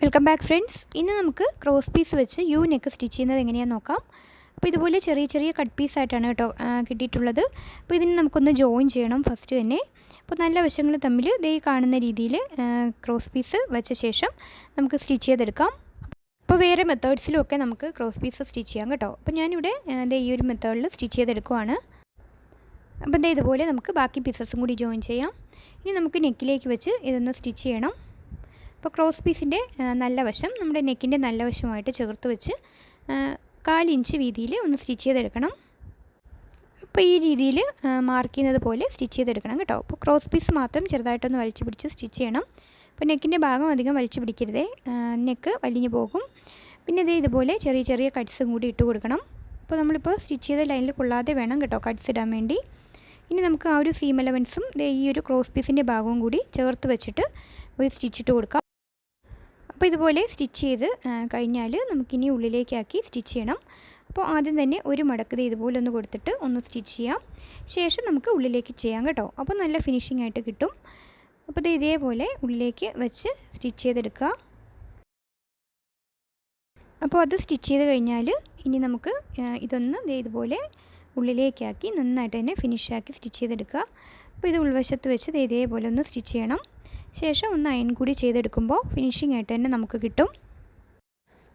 Welcome back friends ഇന്ന് നമുക്ക് cross piece വെച്ച് യു നെക്ക് സ്റ്റിച്ച് ചെയ്യുന്നത് എങ്ങനെയാണെന്ന് നോക്കാം. അപ്പോൾ ഇതുപോലെ ചെറിയ ചെറിയ കട്ട് പീസായിട്ടാണ് കേട്ടോ കിട്ടിയിട്ടുള്ളത്. അപ്പോൾ ഇതിന് നമുക്കൊന്ന് ജോയിൻ ചെയ്യണം ഫസ്റ്റ് തന്നെ. അപ്പോൾ നല്ല വശങ്ങൾ തമ്മിൽ ഈ കാണുന്ന രീതിയിൽ ക്രോസ് പീസ് വെച്ച ശേഷം നമുക്ക് സ്റ്റിച്ച് ചെയ്തെടുക്കാം. അപ്പോൾ വേറെ മെത്തേഡ്സിലൊക്കെ നമുക്ക് ക്രോസ് പീസ് സ്റ്റിച്ച് ചെയ്യാം കേട്ടോ. അപ്പോൾ ഞാനിവിടെ ഇതേ ഈ ഒരു മെത്തേഡിൽ സ്റ്റിച്ച് ചെയ്തെടുക്കുവാണ്. അപ്പോൾ ദേ ഇതുപോലെ നമുക്ക് ബാക്കി പീസസും കൂടി ജോയിൻ ചെയ്യാം. ഇനി നമുക്ക് നെക്കിലേക്ക് വെച്ച് ഇതൊന്ന് സ്റ്റിച്ച് ചെയ്യണം. അപ്പോൾ ക്രോസ് പീസിന്റെ നല്ല വശം നമ്മുടെ നെക്കിന്റെ നല്ല വശമായിട്ട് ചേർത്ത് വെച്ച് കാലിഞ്ച് വീതിയിൽ ഒന്ന് സ്റ്റിച്ച് ചെയ്തെടുക്കണം. അപ്പോൾ ഈ രീതിയിൽ മാർക്ക് ചെയ്യുന്നത് പോലെ സ്റ്റിച്ച് ചെയ്തെടുക്കണം കേട്ടോ. അപ്പോൾ ക്രോസ് പീസ് മാത്രം ചെറുതായിട്ടൊന്ന് വലിച്ചു പിടിച്ച് സ്റ്റിച്ച് ചെയ്യണം. അപ്പോൾ നെക്കിന്റെ ഭാഗം അധികം വലിച്ചു പിടിക്കരുതേ. നെക്ക് വലിഞ്ഞു പോകും. പിന്നെ ഇതേ ഇതുപോലെ ചെറിയ ചെറിയ കട്ട്സും കൂടി ഇട്ട് കൊടുക്കണം. അപ്പോൾ നമ്മളിപ്പോൾ സ്റ്റിച്ച് ചെയ്ത ലൈനിൽ കൊള്ളാതെ വേണം കേട്ടോ കട്ട്സ് ഇടാൻ വേണ്ടി. ഇനി നമുക്ക് ആ ഒരു സീം എലവൻസും ഈ ഒരു ക്രോസ് പീസിന്റെ ഭാഗവും കൂടി ചേർത്ത് വെച്ചിട്ട് ഒരു സ്റ്റിച്ചിട്ട് കൊടുക്കാം. അപ്പോൾ ഇതുപോലെ സ്റ്റിച്ച് ചെയ്ത് കഴിഞ്ഞാൽ നമുക്കിനി ഉള്ളിലേക്കാക്കി സ്റ്റിച്ച് ചെയ്യണം. അപ്പോൾ ആദ്യം തന്നെ ഒരു മടക്കത് ഇതുപോലെ ഒന്ന് കൊടുത്തിട്ട് ഒന്ന് സ്റ്റിച്ച് ചെയ്യാം. ശേഷം നമുക്ക് ഉള്ളിലേക്ക് ചെയ്യാം കേട്ടോ. അപ്പോൾ നല്ല ഫിനിഷിംഗ് ആയിട്ട് കിട്ടും. അപ്പോൾ ഇത് ഇതേപോലെ ഉള്ളിലേക്ക് വെച്ച് സ്റ്റിച്ച് ചെയ്തെടുക്കുക. അപ്പോൾ അത് സ്റ്റിച്ച് ചെയ്ത് കഴിഞ്ഞാൽ ഇനി നമുക്ക് ഇതൊന്ന് ഇതുപോലെ ഉള്ളിലേക്കാക്കി നന്നായിട്ട് തന്നെ ഫിനിഷാക്കി സ്റ്റിച്ച് ചെയ്തെടുക്കുക. അപ്പോൾ ഇത് ഉൾവശത്ത് വെച്ച് ഇതേപോലെ ഒന്ന് സ്റ്റിച്ച് ചെയ്യണം. ശേഷം ഒന്ന് അയൺ കൂടി ചെയ്തെടുക്കുമ്പോൾ ഫിനിഷിംഗ് ആയിട്ട് തന്നെ നമുക്ക് കിട്ടും.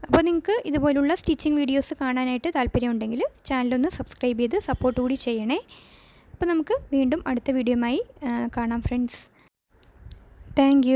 അപ്പോൾ നിങ്ങൾക്ക് ഇതുപോലുള്ള സ്റ്റിച്ചിങ് വീഡിയോസ് കാണാനായിട്ട് താല്പര്യമുണ്ടെങ്കിൽ ചാനലൊന്ന് സബ്സ്ക്രൈബ് ചെയ്ത് സപ്പോർട്ട് കൂടി ചെയ്യണേ. അപ്പോൾ നമുക്ക് വീണ്ടും അടുത്ത വീഡിയോയുമായി കാണാം ഫ്രണ്ട്സ് താങ്ക്